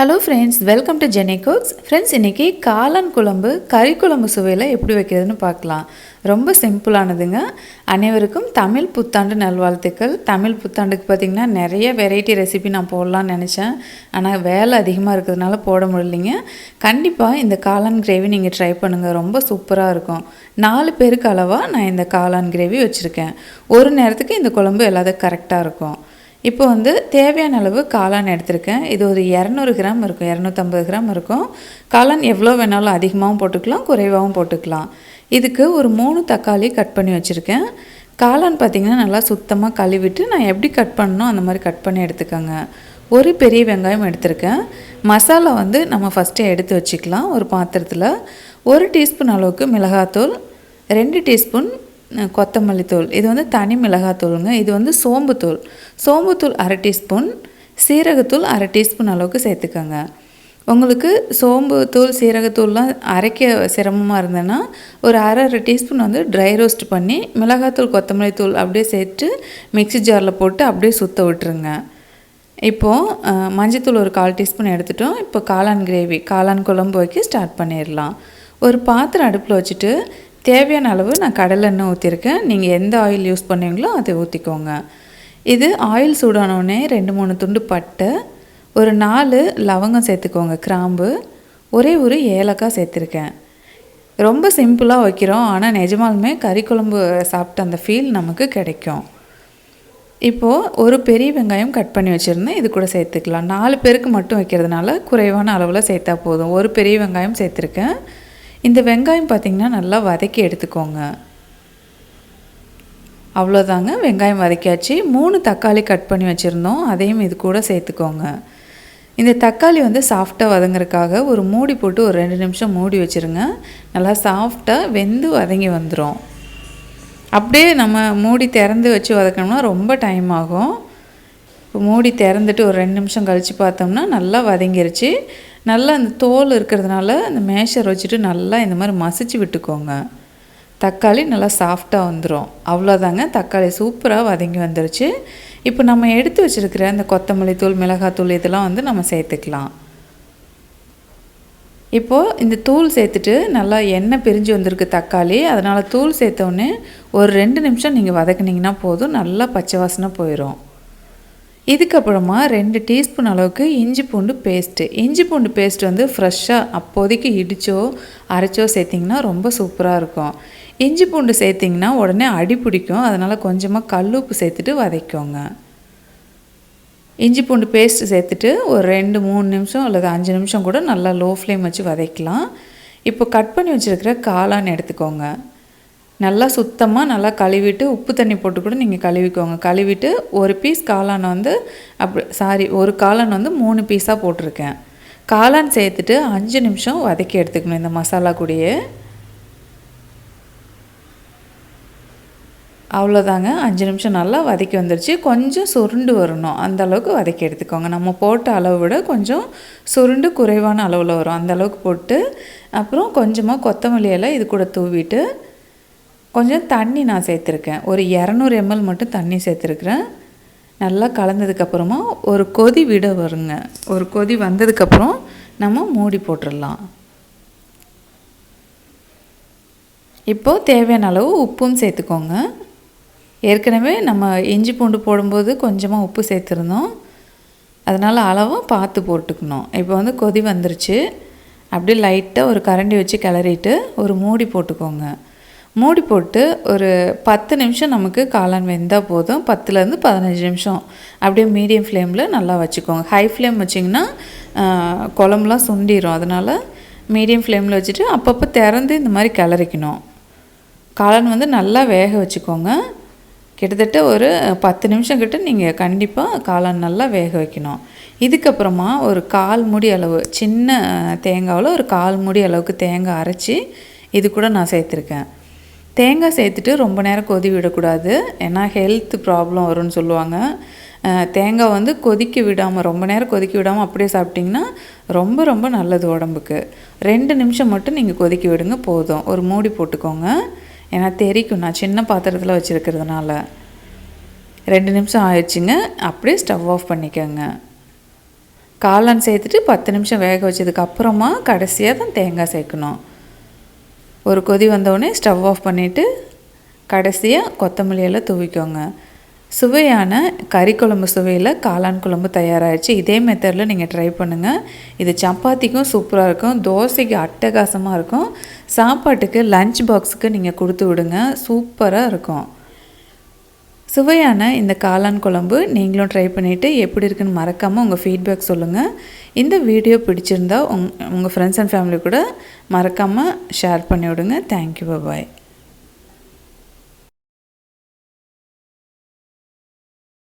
Hello friends welcome to Jenny cooks friends இன்றைக்கி காளான் குழம்பு கறி குழம்பு சுவையில் எப்படி வைக்கிறதுன்னு பார்க்கலாம். ரொம்ப சிம்பிளானதுங்க. அனைவருக்கும் தமிழ் புத்தாண்டு நல்வாழ்த்துக்கள். தமிழ் புத்தாண்டுக்கு பார்த்திங்கன்னா நிறைய வெரைட்டி ரெசிபி நான் போடலான்னு நினச்சேன். ஆனால் வேலை அதிகமாக இருக்கிறதுனால போட முடியலைங்க. கண்டிப்பாக இந்த காளான் கிரேவி நீங்கள் ட்ரை பண்ணுங்கள் ரொம்ப சூப்பராக இருக்கும். நாலு பேருக்கு அளவாக நான் இந்த காளான் கிரேவி வச்சுருக்கேன். ஒரு நேரத்துக்கு இந்த குழம்பு எல்லாத்துக்கும் கரெக்டாக இருக்கும். இப்போ வந்து தேவையான அளவு காளான் எடுத்திருக்கேன். இது ஒரு இரநூறு கிராம் இருக்கும் இரநூத்தம்பது கிராம் இருக்கும். காளான் எவ்வளோ வேணாலும் அதிகமாகவும் போட்டுக்கலாம் குறைவாகவும் போட்டுக்கலாம். இதுக்கு ஒரு மூணு தக்காளி கட் பண்ணி வச்சுருக்கேன். காளான் பார்த்திங்கன்னா நல்லா சுத்தமாக கழுவிட்டு நான் எப்படி கட் பண்ணணும் அந்த மாதிரி கட் பண்ணி எடுத்துக்கோங்க. ஒரு பெரிய வெங்காயம் எடுத்திருக்கேன். மசாலா வந்து நம்ம ஃபஸ்ட்டே எடுத்து வச்சுக்கலாம் ஒரு பாத்திரத்தில். ஒரு டீஸ்பூன் அளவுக்கு மிளகாத்தூள் ரெண்டு டீஸ்பூன் கொத்தமல்லி தூள். இது வந்து தனி மிளகாத்தூளுங்க. இது வந்து சோம்புத்தூள். சோம்புத்தூள் அரை டீஸ்பூன் சீரகத்தூள் அரை டீஸ்பூன் அளவுக்கு சேர்த்துக்கோங்க. உங்களுக்கு சோம்பு தூள் சீரகத்தூள்லாம் அரைக்க சிரமமாக இருந்ததுன்னா ஒரு அரை அரை டீஸ்பூன் வந்து ட்ரை ரோஸ்ட் பண்ணி மிளகாத்தூள் கொத்தமல்லி தூள் அப்படியே சேர்த்து மிக்ஸி ஜாரில் போட்டு அப்படியே சுத்த விட்டுருங்க. இப்போது மஞ்சத்தூள் ஒரு கால் டீஸ்பூன் எடுத்துட்டோம். இப்போ காளான் கிரேவி காளான் குழம்பு வைக்க ஸ்டார்ட் பண்ணிடலாம். ஒரு பாத்திரம் அடுப்பில் வச்சுட்டு தேவையான அளவு நான் கடலெண்ணெய் ஊற்றிருக்கேன் நீங்கள் எந்த ஆயில் யூஸ் பண்ணுவீங்களோ அதை ஊற்றிக்கோங்க இது ஆயில் சூடானோடனே ரெண்டு மூணு துண்டு பட்டை ஒரு நாலு லவங்கம் சேர்த்துக்கோங்க கிராம்பு. ஒரே ஒரு ஏலக்காய் சேர்த்துருக்கேன். ரொம்ப சிம்பிளாக வைக்கிறோம். ஆனால் நிஜமாலுமே கறி குழம்பு சாப்பிட்ட அந்த ஃபீல் நமக்கு கிடைக்கும். இப்போது ஒரு பெரிய வெங்காயம் கட் பண்ணி வச்சுருந்தேன். இது கூட சேர்த்துக்கலாம். நாலு பேருக்கு மட்டும் வைக்கிறதுனால குறைவான அளவில் சேர்த்தா போதும். ஒரு பெரிய வெங்காயம் சேர்த்துருக்கேன். இந்த வெங்காயம் பார்த்திங்கன்னா நல்லா வதக்கி எடுத்துக்கோங்க. அவ்வளோதாங்க வெங்காயம் வதக்கியாச்சு. மூணு தக்காளி கட் பண்ணி வச்சுருந்தோம். அதையும் இது கூட சேர்த்துக்கோங்க. இந்த தக்காளி வந்து சாஃப்டாக வதங்குறதுக்காக ஒரு மூடி போட்டு ஒரு ரெண்டு நிமிஷம் மூடி வச்சுருங்க. நல்லா சாஃப்டாக வெந்து வதங்கி வந்துடும் அப்படியே நம்ம மூடி திறந்து வச்சு வதக்கணும்னா ரொம்ப டைம் ஆகும். இப்போ மூடி திறந்துட்டு ஒரு ரெண்டு நிமிஷம் கழித்து பார்த்தோம்னா நல்லா வதங்கிருச்சு. நல்லா அந்த தோல் இருக்கிறதுனால அந்த மேஷர் வச்சுட்டு நல்லா இந்த மாதிரி மசிச்சு விட்டுக்கோங்க. தக்காளி நல்லா சாஃப்டாக வந்துடும் அவ்வளோதாங்க. தக்காளி சூப்பராக வதங்கி வந்துருச்சு. இப்போ நம்ம எடுத்து வச்சுருக்கிற அந்த கொத்தமல்லி தூள் மிளகாத்தூள் இதெல்லாம் வந்து நம்ம சேர்த்துக்கலாம். இப்போது இந்த தூள் சேர்த்துட்டு நல்லா எண்ணெய் பிரிஞ்சு வந்திருக்கு தக்காளி. அதனால் தூள் சேர்த்தோடனே ஒரு ரெண்டு நிமிஷம் நீங்கள் வதக்குனிங்கன்னா போதும். நல்லா பச்சை வாசனை போயிடும் இதுக்கப்புறமா ரெண்டு டீஸ்பூன் அளவுக்கு இஞ்சி பூண்டு பேஸ்ட்டு. இஞ்சி பூண்டு பேஸ்ட் வந்து ஃப்ரெஷ்ஷாக அப்போதைக்கு இடித்தோ அரைச்சோ சேர்த்திங்கன்னா ரொம்ப சூப்பராக இருக்கும். இஞ்சி பூண்டு சேர்த்திங்கன்னா உடனே அடி பிடிக்கும். அதனால் கொஞ்சமாக கல்லுப்பு சேர்த்துட்டு வதக்கோங்க இஞ்சி பூண்டு பேஸ்ட் சேர்த்துட்டு ஒரு ரெண்டு மூணு நிமிஷம் அல்லது அஞ்சு நிமிஷம் கூட நல்லா லோ ஃப்ளேம் வச்சு வதக்கலாம். இப்போ கட் பண்ணி வச்சுருக்கிற காளான் எடுத்துக்கோங்க. நல்லா சுத்தமாக நல்லா கழுவிட்டு உப்பு தண்ணி போட்டு கூட நீங்கள் கழுவிக்கோங்க. கழுவிட்டு ஒரு பீஸ் காளான் வந்து அப்படி சாரி ஒரு காளான் வந்து மூணு பீஸாக போட்டிருக்கேன். காளான் சேர்த்துட்டு அஞ்சு நிமிஷம் வதக்கி எடுத்துக்கணும் இந்த மசாலா கூடயே. அவ்வளோதாங்க. அஞ்சு நிமிஷம் நல்லா வதக்கி வந்துருச்சு. கொஞ்சம் சுருண்டு வரணும். அந்த அளவுக்கு வதக்கி எடுத்துக்கோங்க. நம்ம போட்ட அளவை விட கொஞ்சம் சுருண்டு குறைவான அளவில் வரும். அந்த அளவுக்கு போட்டு அப்புறம் கொஞ்சமாக கொத்தமல்லி எல்லாம் இது கூட தூவிட்டு கொஞ்சம் தண்ணி நான் சேர்த்துருக்கேன். ஒரு இரநூறு எம்எல் மட்டும் தண்ணி சேர்த்துருக்குறேன். நல்லா கலந்ததுக்கப்புறமா ஒரு கொதி விட வருங்க. ஒரு கொதி வந்ததுக்கப்புறம் நம்ம மூடி போட்டுடலாம். இப்போது தேவையான அளவு உப்பும் சேர்த்துக்கோங்க. ஏற்கனவே நம்ம இஞ்சி பூண்டு போடும்போது கொஞ்சமாக உப்பு சேர்த்துருந்தோம். அதனால் அளவாக பார்த்து போட்டுக்கணும். இப்போ வந்து கொதி வந்துருச்சு. அப்படியே லைட்டாக ஒரு கரண்டி வச்சு கிளறிட்டு ஒரு மூடி போட்டுக்கோங்க. மூடி போட்டு ஒரு பத்து நிமிஷம் நமக்கு காளான் வெந்தால் போதும். பத்துலேருந்து பதினஞ்சு நிமிஷம். அப்படியே மீடியம் ஃப்ளேமில் நல்லா வச்சுக்கோங்க. ஹை ஃப்ளேம் வச்சிங்கன்னா குழம்புலாம் சுண்டிடும் அதனால் மீடியம் ஃப்ளேமில் வச்சுட்டு அப்பப்போ திறந்து இந்த மாதிரி கிளறிக்கணும். காளான் வந்து நல்லா வேக வச்சுக்கோங்க. கிட்டத்தட்ட ஒரு பத்து நிமிஷம் கிட்ட நீங்கள் கண்டிப்பாக காளான் நல்லா வேக வைக்கணும். இதுக்கப்புறமா ஒரு கால் மூடி அளவு சின்ன தேங்காவில் ஒரு கால் மூடி அளவுக்கு தேங்காய் அரைச்சி இது கூட நான் சேர்த்துருக்கேன். தேங்காய் சேர்த்துட்டு ரொம்ப நேரம் கொதி விடக்கூடாது. ஏன்னா ஹெல்த் ப்ராப்ளம் வரும்னு சொல்லுவாங்க. தேங்காய் வந்து கொதிக்க விடாமல் ரொம்ப நேரம் கொதிக்க விடாமல் அப்படியே சாப்பிட்டிங்கன்னா ரொம்ப ரொம்ப நல்லது உடம்புக்கு. ரெண்டு நிமிஷம் மட்டும் நீங்கள் கொதிக்க விடுங்க போதும். ஒரு மூடி போட்டுக்கோங்க. ஏன்னா தெரிக்கும் நான் சின்ன பாத்திரத்தில் வச்சுருக்கிறதுனால. ரெண்டு நிமிஷம் ஆயிடுச்சுங்க அப்படியே ஸ்டவ் ஆஃப் பண்ணிக்கோங்க. காளான் சேர்த்துட்டு பத்து நிமிஷம் வேக வச்சதுக்கு அப்புறமா கடைசியாக தான் தேங்காய் சேர்க்கணும். ஒரு கொதி வந்தோடனே ஸ்டவ் ஆஃப் பண்ணிவிட்டு கடைசியாக கொத்தமல்லியெல்லாம் தூவிக்கோங்க. சுவையான கறி குழம்பு சுவையில் காளான் குழம்பு தயாராகிடுச்சு இதே மெத்தடில் நீங்கள் ட்ரை பண்ணுங்கள் இது சப்பாத்திக்கும் சூப்பராக இருக்கும். தோசைக்கு அட்டகாசமாக இருக்கும். சாப்பாட்டுக்கு லஞ்ச் பாக்ஸுக்கு நீங்கள் கொடுத்து விடுங்க. சூப்பராக இருக்கும். சுவையான இந்த காளான் குழம்பு நீங்களும் ட்ரை பண்ணிவிட்டு எப்படி இருக்குன்னு மறக்காமல் உங்கள் ஃபீட்பேக் சொல்லுங்கள் இந்த வீடியோ பிடிச்சிருந்தா உங் உங்கள் ஃப்ரெண்ட்ஸ் அண்ட் ஃபேமிலி கூட மறக்காமல் ஷேர் பண்ணி விடுங்க. Thank you bye